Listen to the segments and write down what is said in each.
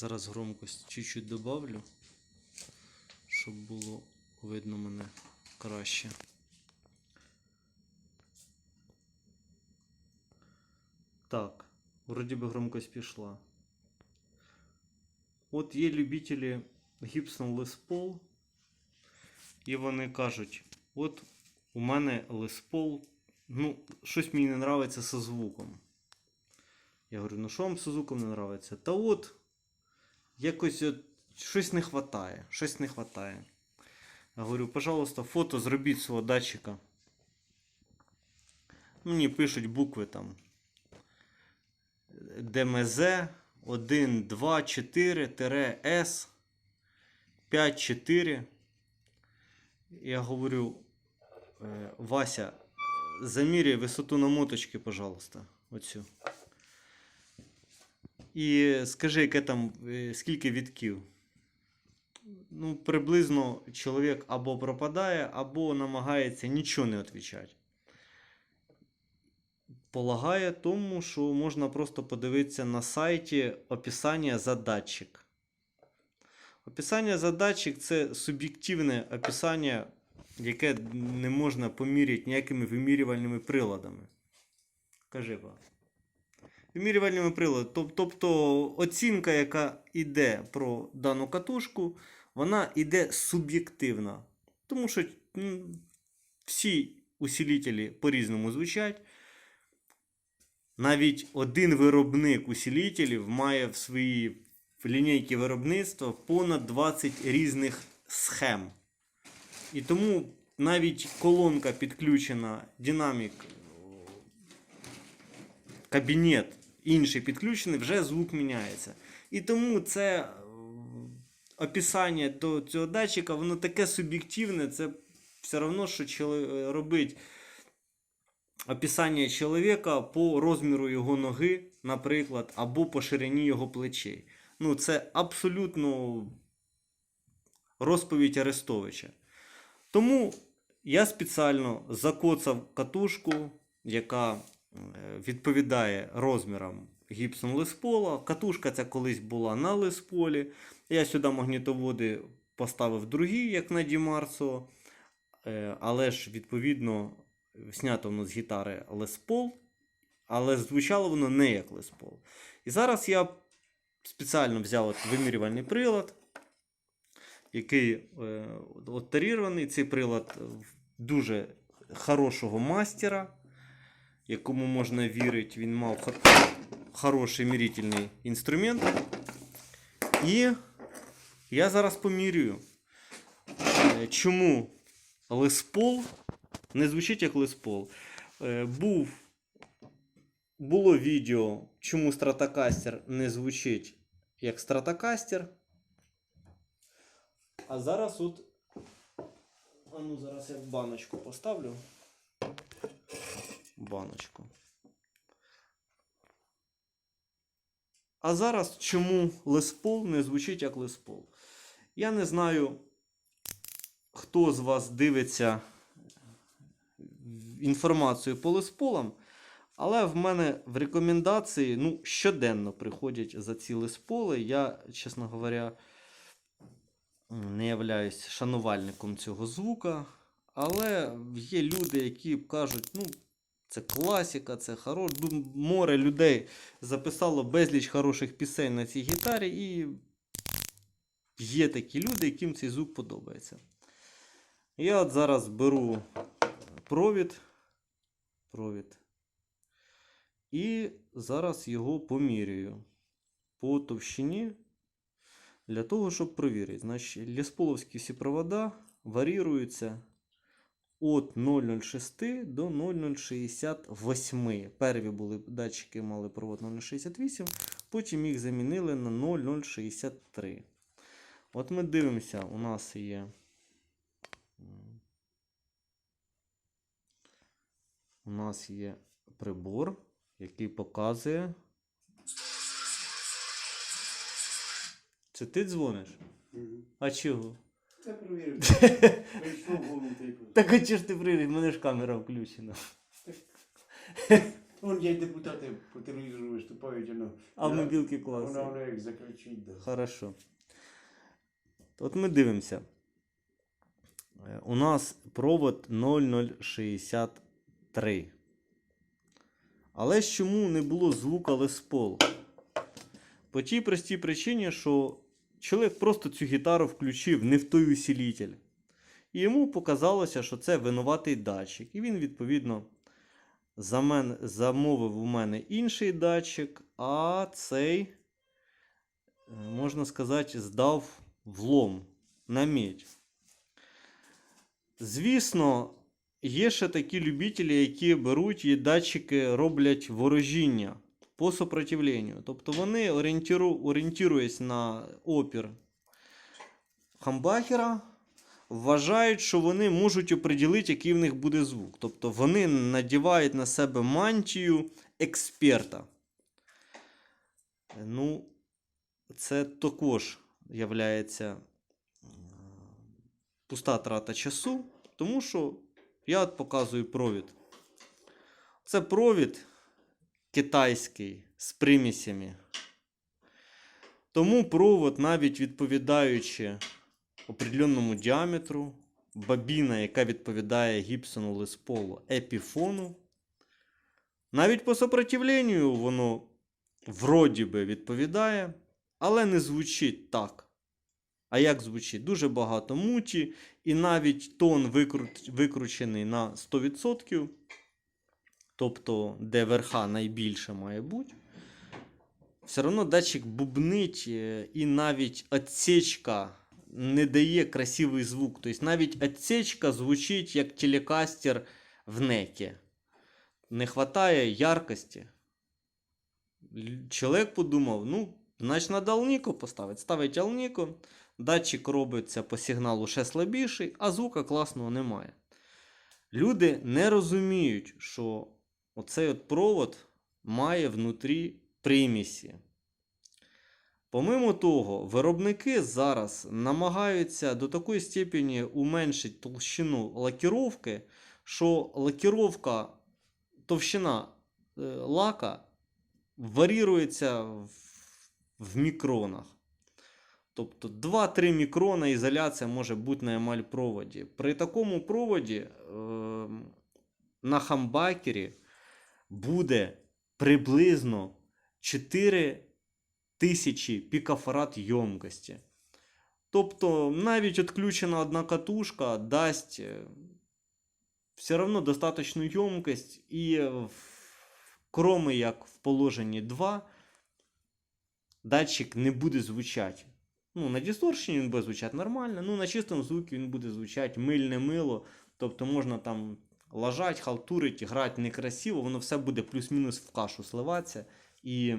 Зараз громкость чуть-чуть добавлю, щоб було видно мене краще. Так, вроді би громкость пішла. От є любителі Gibson Les Paul, і вони кажуть: от у мене Les Paul, ну, щось мені не нравиться зі звуком. Я говорю, ну що вам з звуком не нравиться? Та от якось от, щось не хватає, щось не хватає. Я говорю, пожалуйста, фото зробіть свого датчика. Мені пишуть букви там. ДМЗ 1, 2, 4, С 5, 4. Я говорю, «Е, Вася, заміряй висоту намоточки, пожалуйста. Оцю. І скажи, яке там, е, скільки відків. Ну, приблизно чоловік або пропадає, або намагається нічого не відповідати. Полагає тому, що можна просто подивитися на сайті описання за датчик. Описання за датчик це суб'єктивне описання, яке не можна поміряти ніякими вимірювальними приладами. Кажи ба. Вимірювальними приладами. Тоб- Тобто оцінка, яка йде про дану катушку, вона йде суб'єктивна. Тому що м, всі усилителі по-різному звучать. Навіть один виробник усилителів має в своїй лінійці виробництва понад 20 різних схем. І тому навіть колонка підключена, динамік, кабінет інший підключений, вже звук міняється. І тому це е, описання до цього датчика, воно таке суб'єктивне, це все одно, що чоло- робить описання чоловіка по розміру його ноги, наприклад, або по ширині його плечей. Ну, це абсолютно розповідь Арестовича. Тому я спеціально закоцав катушку, яка е, відповідає розмірам гіпсом Леспола. Катушка ця колись була на Лесполі. Я сюди магнітоводи поставив другі, як на Дімарсо. Е, Але ж, відповідно, знято воно з гітари Paul, але звучало воно не як Paul. І зараз я спеціально взяв от вимірювальний прилад, який е, от. Цей прилад дуже хорошого мастера, якому можна вірити, він мав хороший мірительний інструмент. І я зараз помірюю, е, чому Paul не звучить як Paul. Е, був, було відео, чому Stratocaster не звучить як Stratocaster. А зараз от. А ну зараз я в баночку поставлю. Баночку. А зараз чому Paul не звучить як Paul? Я не знаю, хто з вас дивиться інформацію по лесполам, але в мене в рекомендації ну, щоденно приходять за ці лесполи. Я, чесно говоря, не являюсь шанувальником цього звука. Але є люди, які кажуть, ну, це класика, це хорош. Море людей записало безліч хороших пісень на цій гітарі, і є такі люди, яким цей звук подобається. Я от зараз беру провід. Провід. І зараз його помірюю по товщині для того, щоб провірити. Значить, лісполовські всі провода варіюються від 0,06 до 0,068. Перві були датчики мали провод 0,068, потім їх замінили на 0,063. От ми дивимося, у нас є. У нас є прибор, який показує. Це ти дзвониш? А чого? Це провірив. Прийшов голову тикнув. Так а ж ти прийдеш? В мене ж камера включена. Вон є депутати по телевізору виступають, воно. А в мобілки Воно, класно. воно як закричить. Да. Хорошо. От ми дивимося. Е, У нас провод 0063. Але ж чому не було звука Леспол? По тій простій причині, що чоловік просто цю гітару включив не в той усилитель. І йому показалося, що це винуватий датчик. І він, відповідно, замовив у мене інший датчик, а цей е, можна сказати, здав влом на медь. Звісно, є ще такі любителі, які беруть і датчики роблять ворожіння по сопротивленню. Тобто вони орієнтуюсь на опір хамбахера, вважають, що вони можуть оприділити, який в них буде звук. Тобто вони надівають на себе мантію експерта. Ну, це також являється е, пуста трата часу, тому що я от показую провід. Це провід китайський з примісями. Тому провод, навіть відповідаючи определенному діаметру, бабіна, яка відповідає гіпсону лесполу епіфону, навіть по сопротивленню воно вроді би відповідає, але не звучить так. А як звучить? Дуже багато муті, і навіть тон викру- викручений на 100%, тобто де верха найбільше має бути. Все одно датчик бубнить, е, і навіть отсечка не дає красивий звук. Тобто навіть отсечка звучить як телекастер в некі. Не вистачає яркості. Чоловік подумав, ну, значить, треба алніку поставити. Ставить алніку, датчик робиться по сигналу ще слабіший, а звука класного немає. Люди не розуміють, що оцей от провод має внутрі примісі. Помимо того, виробники зараз намагаються до такої степені уменшити толщину лакіровки, що лакіровка, товщина е, лака варірується в, мікронах. Тобто 2-3 мікрона ізоляція може бути на емаль проводі. При такому проводі е, на хамбакері буде приблизно 4 тисячі пікофарад ємкості. Тобто навіть відключена одна катушка дасть е, все одно достаточну ємкость і в- кроме як в положенні 2 датчик не буде звучати. Ну, на дисторшені він буде звучати нормально, ну на чистому звукі він буде звучати мильне мило. Тобто можна там лажать, халтурить, грати некрасиво, воно все буде плюс-мінус в кашу сливатися і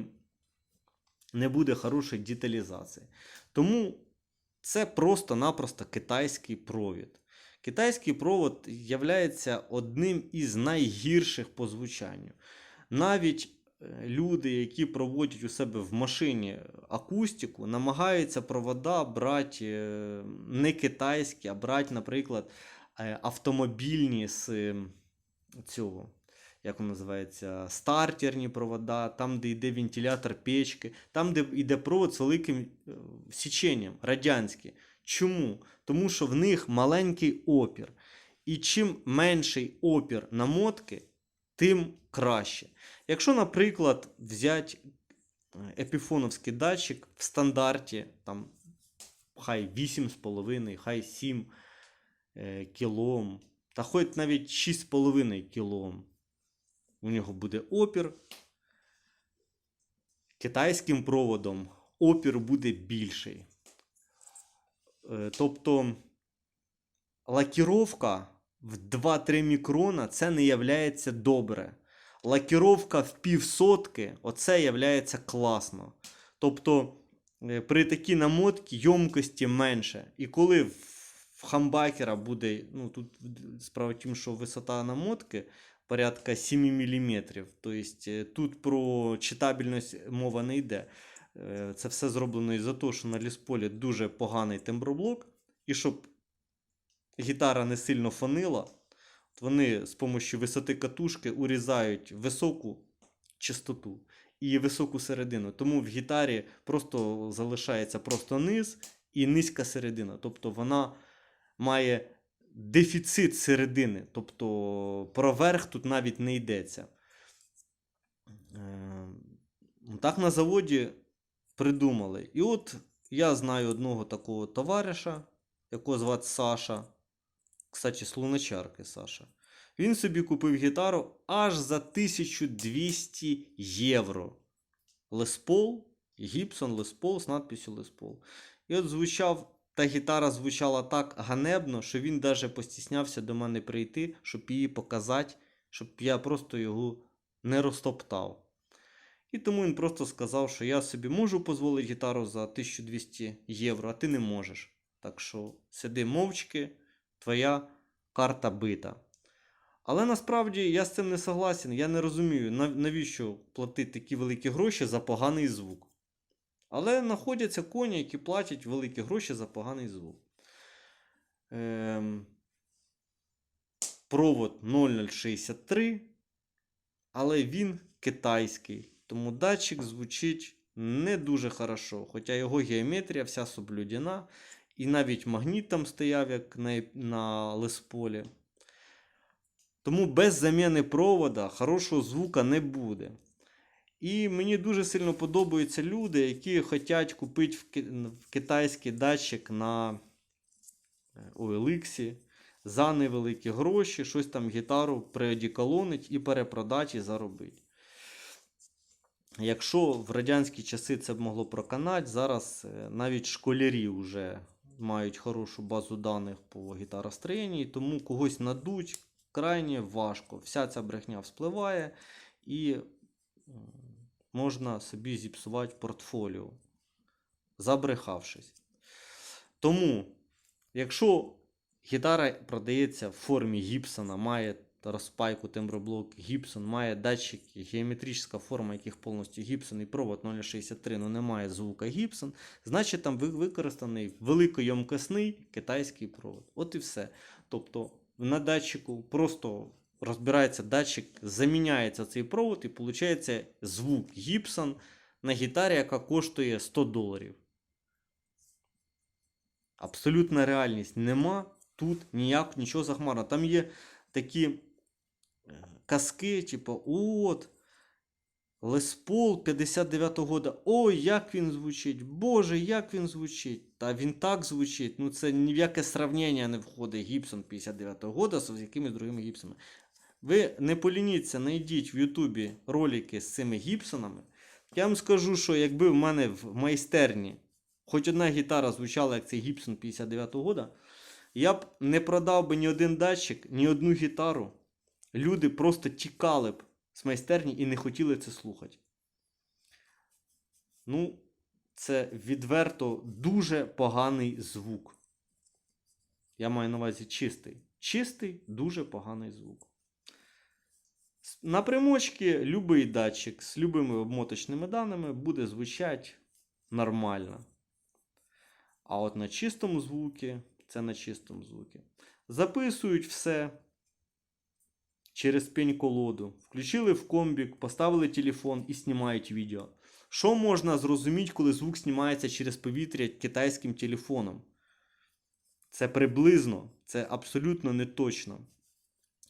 не буде хорошої деталізації. Тому це просто-напросто китайський провід. Китайський провод є одним із найгірших по звучанню. Навіть е, люди, які проводять у себе в машині акустику, намагаються провода брати е, не китайські, а брати, наприклад, автомобільні з е, цього, як воно називається, стартерні провода, там, де йде вентилятор печки, там, де йде провод з великим е, січенням, радянський. Чому? Тому що в них маленький опір. І чим менший опір намотки, тим краще. Якщо, наприклад, взяти епіфоновський датчик в стандарті, там, хай 8,5, хай 7 е, кілом, та хоч навіть 6,5 кілом, у нього буде опір. Китайським проводом опір буде більший. Е, Тобто лакіровка в 2-3 мікрона це не являється добре. Лакіровка в півсотки оце являється класно. Тобто е, при такій намотці йомкості менше. І коли в в хамбакера буде, ну тут справа в тім, що висота намотки порядка 7 мм. Тобто тут про читабельність мова не йде. Е, Це все зроблено із-за того, що на лісполі дуже поганий темброблок. І щоб гітара не сильно фонила, вони з допомогою висоти катушки урізають високу чистоту і високу середину. Тому в гітарі просто залишається просто низ і низька середина. Тобто вона має дефіцит середини. Тобто про верх тут навіть не йдеться. Е, Так на заводі придумали. І от я знаю одного такого товариша, якого звати Саша. Кстати, з Саша. Він собі купив гітару аж за 1200 євро. Леспол, Гібсон Леспол з надписю Леспол. І от звучав, та гітара звучала так ганебно, що він навіть постіснявся до мене прийти, щоб її показати, щоб я просто його не розтоптав. І тому він просто сказав, що я собі можу дозволити гітару за 1200 євро, а ти не можеш. Так що сиди мовчки, твоя карта бита. Але насправді я з цим не согласен. Я не розумію, нав- навіщо платити такі великі гроші за поганий звук. Але знаходяться коні, які платять великі гроші за поганий звук. Ем... Провод 0063, але він китайський. Тому датчик звучить не дуже хорошо. Хоча його геометрія вся соблюдена. І навіть магніт там стояв, як на, на Лесполі. Тому без заміни провода хорошого звука не буде. І мені дуже сильно подобаються люди, які хочуть купити в, ки- в китайський датчик на е, OLX за невеликі гроші, щось там гітару приодіколонить і перепродати і заробити. Якщо в радянські часи це б могло проканати, зараз е, навіть школярі вже мають хорошу базу даних по гітаростроєнні, тому когось надуть крайне важко. Вся ця брехня вспливає і можна собі зіпсувати портфоліо, забрехавшись. Тому, якщо гітара продається в формі Гібсона, має розпайку темброблок Гібсон, має датчики, геометрична форма, яких повністю Гібсон і провод 063, але немає звука Гібсон, значить там використаний великойомкісний китайський провод. От і все. Тобто на датчику просто розбирається датчик, заміняється цей провод і виходить звук Гібсон на гітарі, яка коштує 100 доларів. Абсолютна реальність. Нема тут ніяк нічого захмарного. Там є такі е, казки, типу, от. Леспол 59-го года. Ой, як він звучить! Боже, як він звучить! Та він так звучить. Ну це ні в яке сравнення не входить Гібсон 59-го года з якимись другими гіпсами. Ви не полініться, знайдіть в Ютубі ролики з цими гіпсонами. Я вам скажу, що якби в мене в майстерні хоч одна гітара звучала, як цей Гібсон 59-го года, я б не продав би ні один датчик, ні одну гітару. Люди просто тікали б з майстерні і не хотіли це слухати. Ну, це відверто дуже поганий звук. Я маю на увазі чистий. Чистий, дуже поганий звук. На примочці любий датчик з любими обмоточними даними буде звучати нормально. А от на чистому звукі, це на чистому звукі. Записують все через пень-колоду. Включили в комбік, поставили телефон і знімають відео. Що можна зрозуміти, коли звук знімається через повітря китайським телефоном? Це приблизно, це абсолютно не точно.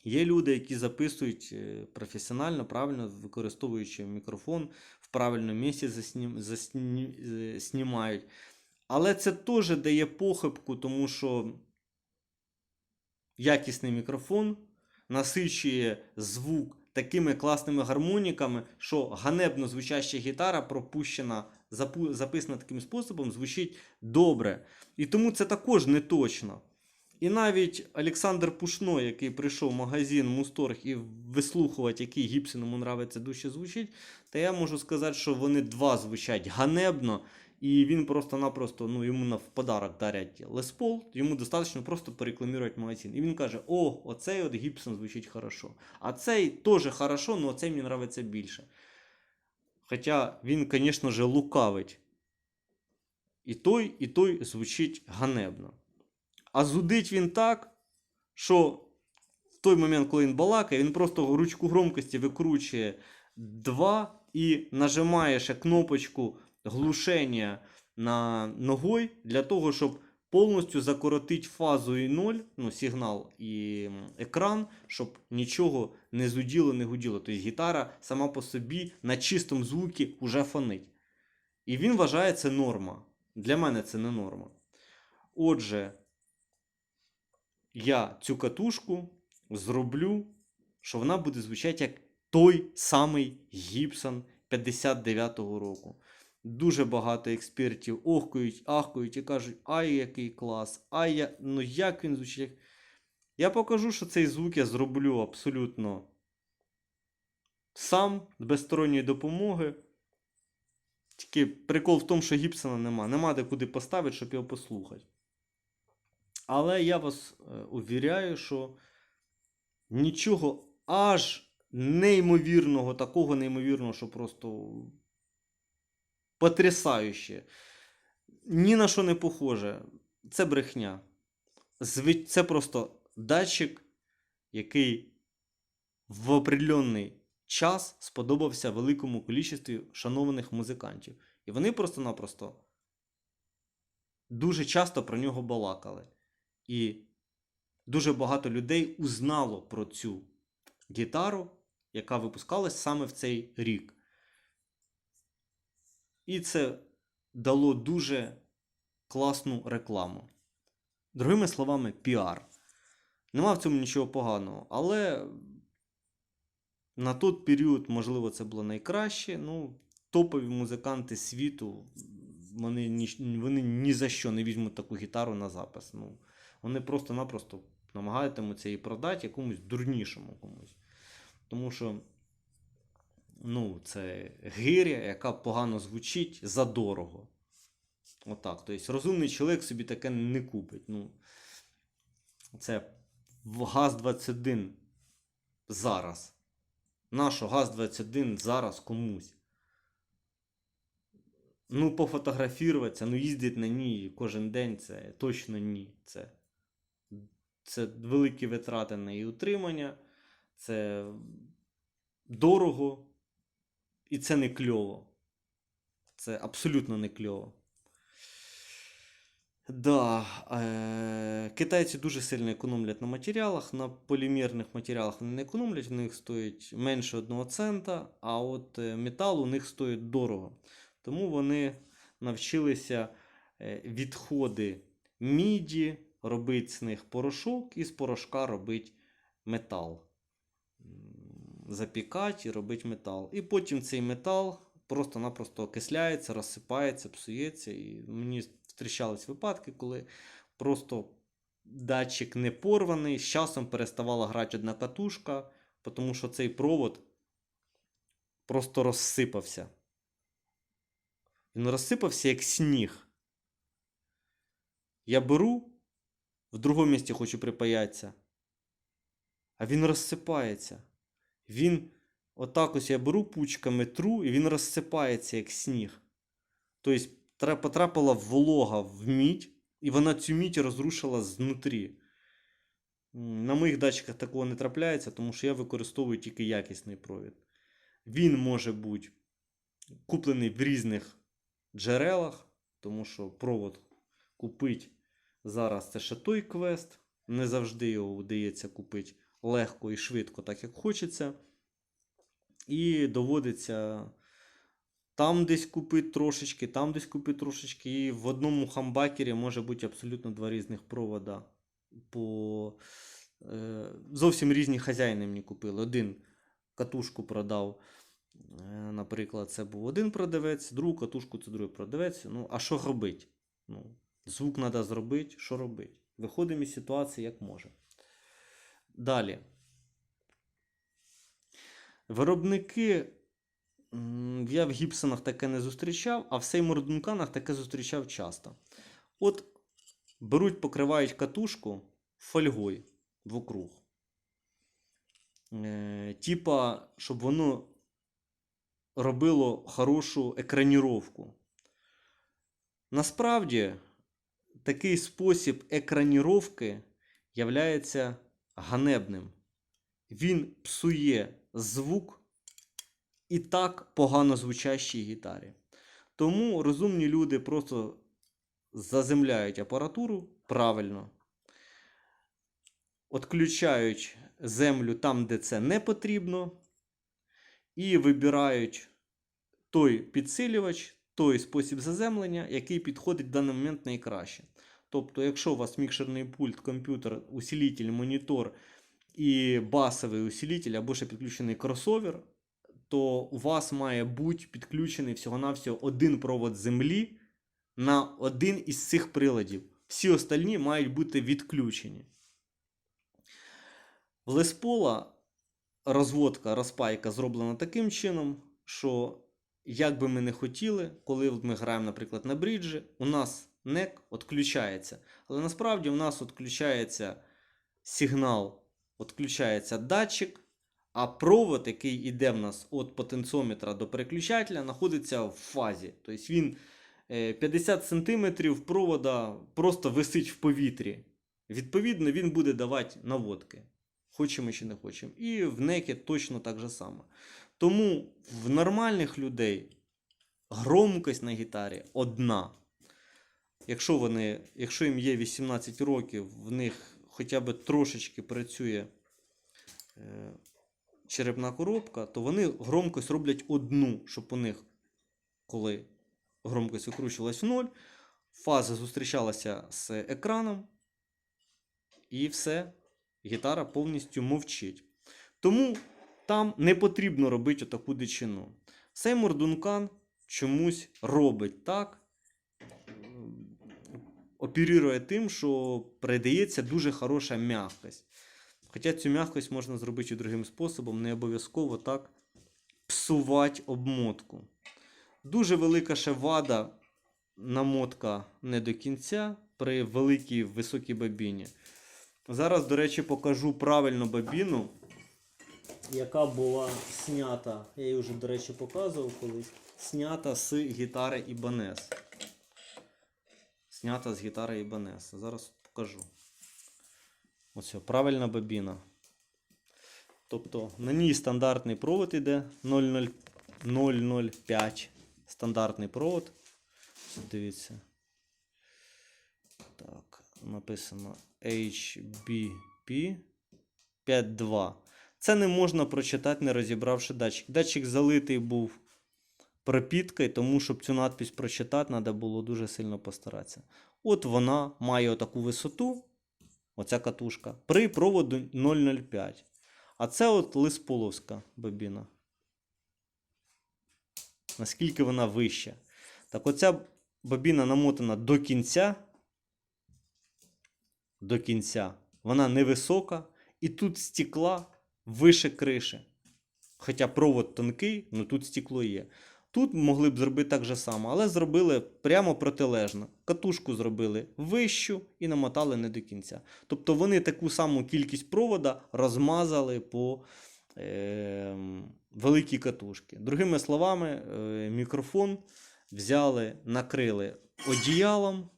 Є люди, які записують е, професіонально, правильно використовуючи мікрофон в правильному місці заснім, засні, е, знімають. Але це теж дає похибку, тому що якісний мікрофон насичує звук такими класними гармоніками, що ганебно звучаща гітара пропущена, записана таким способом, звучить добре. І тому це також не точно. І навіть Олександр Пушно, який прийшов в магазин Мусторг і вислухувати, який гіпсин йому нравиться дужче звучить, то я можу сказати, що вони два звучать ганебно, і він просто-напросто ну, йому в подарок дарять Леспол, йому достатньо просто порекламувати магазин. І він каже: О, оцей от Гібсон звучить хорошо. А цей теж хорошо, але цей мені нравиться більше. Хоча він, звісно ж, лукавить. І той, і той звучить ганебно. А зудить він так, що в той момент, коли він балакає, він просто ручку громкості викручує 2 і нажимаєш кнопочку глушення на ногой для того, щоб повністю закоротити фазу і 0, ну, сигнал і екран, щоб нічого не зуділо, не гуділо. Тобто гітара сама по собі на чистому звукі вже фонить. І він вважає це норма. Для мене це не норма. Отже, я цю катушку зроблю, що вона буде звучати як той самий Гібсон 59-го року. Дуже багато експертів охкають, ахкають і кажуть, ай, який клас, ай, я... ну як він звучить. Я покажу, що цей звук я зроблю абсолютно сам, без сторонньої допомоги. Тільки прикол в тому, що Гібсона нема. Нема де куди поставити, щоб його послухати. Але я вас е, увіряю, що нічого аж неймовірного, такого неймовірного, що просто потрясающе. Ні на що не похоже. Це брехня. Це просто датчик, який в определенний час сподобався великому кількості шанованих музикантів. І вони просто-напросто дуже часто про нього балакали. І дуже багато людей узнало про цю гітару, яка випускалась саме в цей рік. І це дало дуже класну рекламу. Другими словами, піар. Нема в цьому нічого поганого, але на той період, можливо, це було найкраще. Ну, топові музиканти світу, вони ні, вони ні за що не візьмуть таку гітару на запис. Ну, вони просто-напросто намагатимуться її продати якомусь дурнішому комусь. Тому що ну, це гиря, яка погано звучить задорого. Отак. Тобто розумний чоловік собі таке не купить. Ну, це ГАЗ-21 зараз. Нащо ГАЗ-21 зараз комусь? Ну, пофотографіруватися, ну їздити на ній кожен день це точно ні. Це, це великі витрати на її утримання, це дорого, і це не кльово. Це абсолютно не кльово. Да, е- китайці дуже сильно економлять на матеріалах. На полімерних матеріалах вони не економлять, у них стоїть менше 1 цента, а от е, метал у них стоїть дорого. Тому вони навчилися е, відходи міді, робити з них порошок, і з порошка робити метал. Запікати і робити метал. І потім цей метал просто-напросто окисляється, розсипається, псується. І мені зустрічались випадки, коли просто датчик не порваний, з часом переставала грати одна катушка, тому що цей провод просто розсипався. Він розсипався як сніг. Я беру, в другому місці хочу припаятися, а він розсипається. Він отак ось я беру пучками тру, і він розсипається як сніг. Тобто тра- потрапила волога в мідь, і вона цю мідь розрушила знутрі. На моїх датчиках такого не трапляється, тому що я використовую тільки якісний провід. Він може бути куплений в різних джерелах, тому що провод купити зараз це ще той квест. Не завжди його вдається купити легко і швидко, так як хочеться. І доводиться там десь купити трошечки, там десь купити трошечки. І в одному хамбакері може бути абсолютно два різних провода. По... Е, зовсім різні хазяїни мені купили. Один катушку продав. Е, Наприклад, це був один продавець, другу катушку це другий продавець. Ну, а що робити? Ну, звук треба зробити, що робити? Виходимо із ситуації як може. Далі. Виробники. Я в Гібсонах таке не зустрічав, а в Сеймур Дунканах таке зустрічав часто. От беруть, покривають катушку фольгою вокруг. Е, типа, щоб воно робило хорошу екраніровку. Насправді, такий спосіб екраніровки являється ганебним. Він псує звук і так погано звучащій гітарі. Тому розумні люди просто заземляють апаратуру правильно, відключають землю там, де це не потрібно, і вибирають той підсилювач, той спосіб заземлення, який підходить в даний момент найкраще. Тобто, якщо у вас мікшерний пульт, комп'ютер, усилитель, монітор і басовий усилитель, або ще підключений кросовер, то у вас має бути підключений всього-навсього один провод землі на один із цих приладів. Всі остальні мають бути відключені. В Леспола розводка, розпайка зроблена таким чином, що як би ми не хотіли, коли ми граємо, наприклад, на бріджі, у нас нек відключається. Але насправді у нас відключається сигнал, відключається датчик, а провод, який йде в нас від потенціометра до переключателя, знаходиться в фазі. Тобто він е, 50 см провода просто висить в повітрі. Відповідно, він буде давати наводки. Хочемо чи не хочемо. І в некі точно так же само. Тому в нормальних людей громкость на гітарі одна. Якщо, вони, якщо їм є 18 років, в них хоча б трошечки працює е, черепна коробка, то вони громкость роблять одну, щоб у них, коли громкость викручувалась в ноль, фаза зустрічалася з екраном, і все, гітара повністю мовчить. Тому там не потрібно робити таку дичину. Сеймур Дункан чомусь робить так, м, оперує тим, що передається дуже хороша м'якость. Хоча цю м'якость можна зробити і другим способом, не обов'язково так псувати обмотку. Дуже велика ще вада намотка не до кінця при великій високій бобіні. Зараз, до речі, покажу правильну бобіну, яка була снята. Я її вже, до речі, показував колись. Снята з гітари Ibanez. Снята з гітари Ibanez. Зараз покажу. Ось правильна бобіна. Тобто на ній стандартний провод іде 005. Стандартний провод. Дивіться. Так, написано HBP 52. Це не можна прочитати, не розібравши датчик. Датчик залитий був пропіткою, тому щоб цю надпись прочитати, треба було дуже сильно постаратися. От вона має отаку висоту, оця катушка, при проводу 005. А це от лисполовська бобіна. Наскільки вона вища. Так оця бобіна намотана до кінця. До кінця. Вона невисока. І тут стекла вище криші. Хоча провод тонкий, ну тут стекло є. Тут могли б зробити так же само, але зробили прямо протилежно. Катушку зробили вищу і намотали не до кінця. Тобто вони таку саму кількість провода розмазали по е, великій катушці. Другими словами, е, мікрофон взяли, накрили одіялом,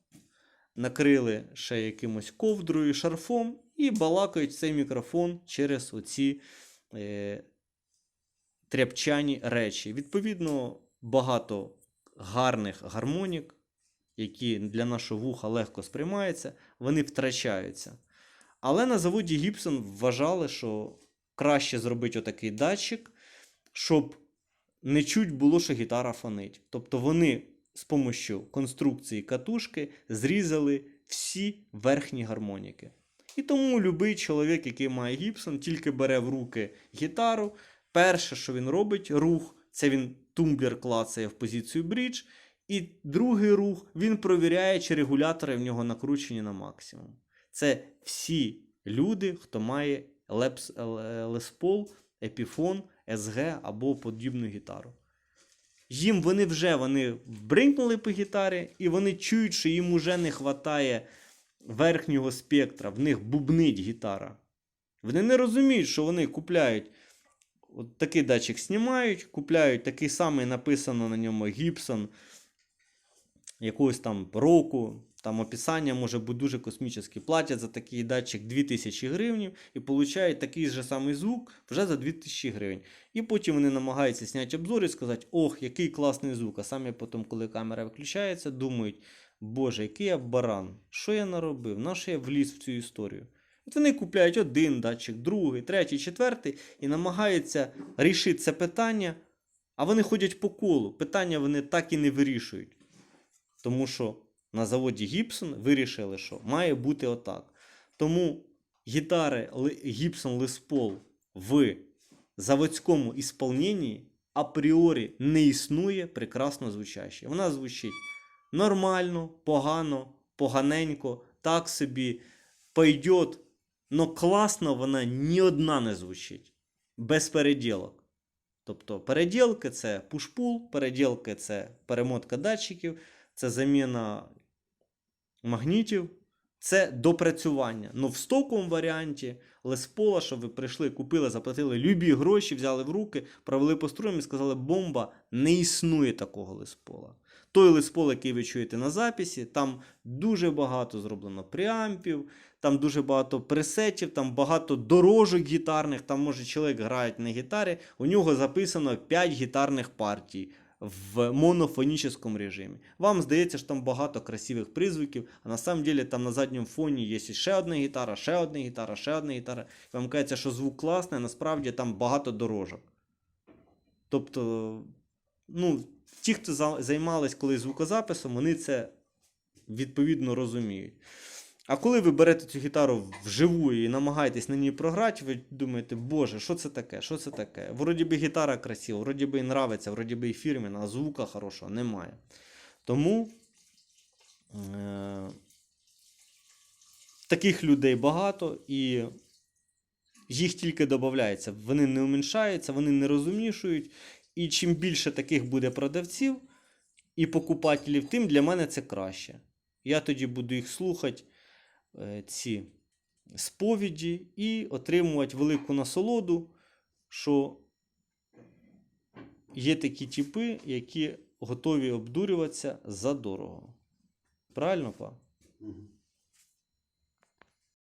накрили ще якимось ковдрою, шарфом і балакають цей мікрофон через оці е, тряпчані речі. Відповідно, багато гарних гармонік, які для нашого вуха легко сприймаються, вони втрачаються. Але на заводі Гібсон вважали, що краще зробити отакий датчик, щоб не чуть було, що гітара фонить. Тобто вони з допомогою конструкції катушки зрізали всі верхні гармоніки. І тому будь-який чоловік, який має Гібсон, тільки бере в руки гітару. Перше, що він робить, рух, це він тумблер клацає в позицію брідж. І другий рух він провіряє, чи регулятори в нього накручені на максимум. Це всі люди, хто має Лепс, Les Paul, Epiphone, SG або подібну гітару. Їм вони вже вони бринкнули по гітарі, і вони чують, що їм уже не вистачає верхнього спектра, в них бубнить гітара. Вони не розуміють, що вони купляють от такий датчик знімають, купляють такий самий написано на ньому Gibson якогось там року. Там описання може бути дуже космічне. Платять за такий датчик 2000 гривень і получають такий же самий звук вже за 2000 гривень. І потім вони намагаються зняти обзор і сказати, ох, який класний звук. А самі потім, коли камера виключається, думають, боже, який я баран, що я наробив, на що я вліз в цю історію. От вони купляють один датчик, другий, третій, четвертий і намагаються рішити це питання, а вони ходять по колу. Питання вони так і не вирішують. Тому що на заводі Гібсон вирішили, що має бути отак. Тому гітари Les Paul в заводському ісполненні апріорі не існує прекрасно звучаще. Вона звучить нормально, погано, поганенько, так собі пойдет, но класно вона ні одна не звучить. Без переділок. Тобто переділки це пуш-пул, переділки це перемотка датчиків, це заміна магнітів, це допрацювання. Ну в стоковому варіанті Леспола, що ви прийшли, купили, заплатили любі гроші, взяли в руки, провели по струнам і сказали, бомба, не існує такого Леспола. Той Леспол, який ви чуєте на записі, там дуже багато зроблено преампів, там дуже багато пресетів, там багато дорожок гітарних, там може чоловік грає на гітарі, у нього записано 5 гітарних партій в монофонічному режимі. Вам здається, що там багато красивих призвуків, а на самом деле там на задньому фоні є ще одна гітара, ще одна гітара, ще одна гітара. Вам кажеться, що звук класний, а насправді там багато дорожок. Тобто, ну, ті, хто за- займались колись звукозаписом, вони це відповідно розуміють. А коли ви берете цю гітару вживу і намагаєтесь на ній програти, ви думаєте, боже, що це таке? Що це таке? Вроді би гітара красива, вроді би і нравиться, вроді би і фірмена, а звука хорошого немає. Тому е- таких людей багато і їх тільки додається. Вони не уменьшаються, вони не розумнішують. І чим більше таких буде продавців і покупателів, тим для мене це краще. Я тоді буду їх слухати, е, ці сповіді, і отримувати велику насолоду, що є такі типи, які готові обдурюватися за дорого. Правильно, па?